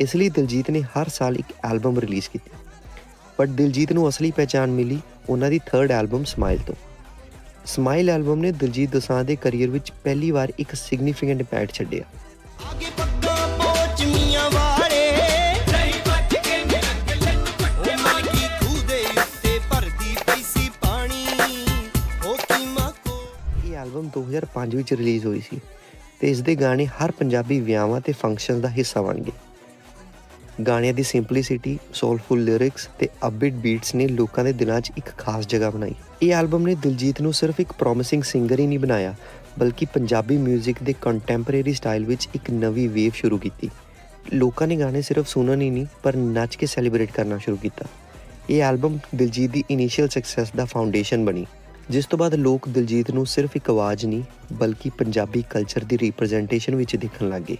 ਇਸ ਲਈ ਦਿਲਜੀਤ ਨੇ ਹਰ ਸਾਲ ਇੱਕ ਐਲਬਮ ਰਿਲੀਜ਼ ਕੀਤੀ। ਬਟ ਦਿਲਜੀਤ ਨੂੰ ਅਸਲੀ ਪਹਿਚਾਣ ਮਿਲੀ ਉਹਨਾਂ ਦੀ ਥਰਡ ਐਲਬਮ ਸਮਾਈਲ ਤੋਂ। ਸਮਾਈਲ ਐਲਬਮ ਨੇ ਦਿਲਜੀਤ ਦੋਸਾਂਝ ਦੇ ਕੈਰੀਅਰ ਵਿੱਚ ਪਹਿਲੀ ਵਾਰ ਇੱਕ ਸਿਗਨੀਫੀਕੈਂਟ ਇੰਪੈਕਟ ਛੱਡਿਆ। ਆਗੇ ਪੱਗਾਂ ਪੋਚ ਮੀਆਂ ਵਾਲੇ ਨਹੀਂ ਵੱਟ ਕੇ ਨਿਰੰਗ ਲੱਟ ਉਹ ਮਲਕੀ ਖੂਹ ਦੇ ਉੱਤੇ ਭਰਦੀ ਪਈ ਸੀ ਪਾਣੀ। ਉਹ ਕੀਮਾ ਕੋ ਇਹ ਐਲਬਮ 2005 ਵਿੱਚ ਰਿਲੀਜ਼ ਹੋਈ ਸੀ ਤੇ ਇਸ ਦੇ ਗਾਣੇ ਹਰ ਪੰਜਾਬੀ ਵਿਆਹਾਂ ਤੇ ਫੰਕਸ਼ਨਸ ਦਾ ਹਿੱਸਾ ਬਣ ਗਏ। ਗਾਣਿਆਂ ਦੀ ਸਿੰਪਲਿਸਿਟੀ ਸੋਲਫੁਲ ਲਿਰਿਕਸ ਤੇ ਅਪਬੀਟ ਬੀਟਸ ਨੇ ਲੋਕਾਂ ਦੇ ਦਿਲਾਂ 'ਚ ਇੱਕ ਖਾਸ ਜਗ੍ਹਾ ਬਣਾਈ। ਇਹ ਐਲਬਮ ਨੇ ਦਿਲਜੀਤ ਨੂੰ ਸਿਰਫ ਇੱਕ ਪ੍ਰੋਮਿਸਿੰਗ ਸਿੰਗਰ ਹੀ ਨਹੀਂ ਬਣਾਇਆ, ਬਲਕਿ ਪੰਜਾਬੀ 뮤직 ਦੇ ਕੰਟੈਂਪਰੇਰੀ ਸਟਾਈਲ ਵਿੱਚ ਇੱਕ ਨਵੀਂ ਵੇਵ ਸ਼ੁਰੂ ਕੀਤੀ। ਲੋਕਾਂ ਨੇ ਗਾਣੇ ਸਿਰਫ ਸੁਣਨ ਹੀ ਨਹੀਂ, ਪਰ ਨੱਚ ਕੇ ਸੈਲੀਬ੍ਰੇਟ ਕਰਨਾ ਸ਼ੁਰੂ ਕੀਤਾ। ਇਹ ਐਲਬਮ ਦਿਲਜੀਤ ਦੀ ਇਨੀਸ਼ੀਅਲ ਸਕਸੈਸ ਦਾ ਫਾਊਂਡੇਸ਼ਨ ਬਣੀ, ਜਿਸ ਤੋਂ ਬਾਅਦ ਲੋਕ ਦਿਲਜੀਤ ਨੂੰ ਸਿਰਫ ਇੱਕ ਆਵਾਜ਼ ਨਹੀਂ, ਬਲਕਿ ਪੰਜਾਬੀ ਕਲਚਰ ਦੀ ਰਿਪਰੈਜ਼ੈਂਟੇਸ਼ਨ ਵਿੱਚ ਦੇਖਣ ਲੱਗੇ